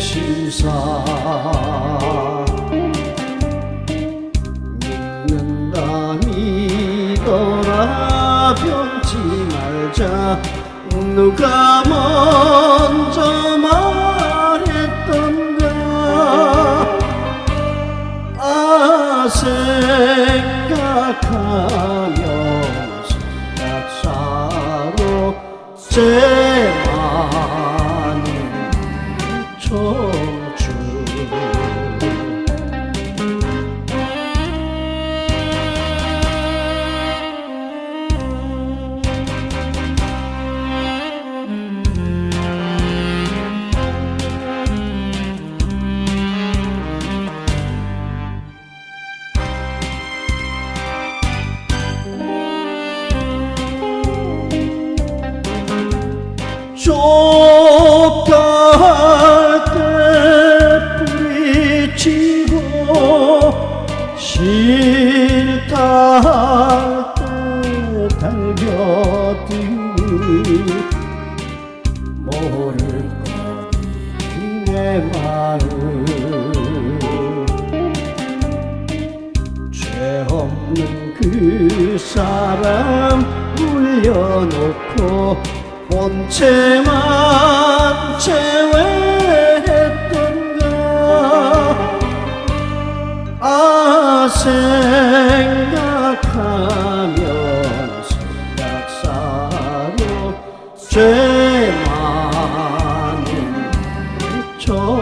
신사. 믿는다 믿어라 변치 말자. 누가 먼저 말했던가? 아 생각하면 생각사로 제 좁다 할 때 뿌리치고 싫다 할 때 달겨드니 모를 거니 내 마음. 죄 없는 그 사람 물려놓고 본체만 제외했던가? 아 생각하면 생각사로 죄 많은 저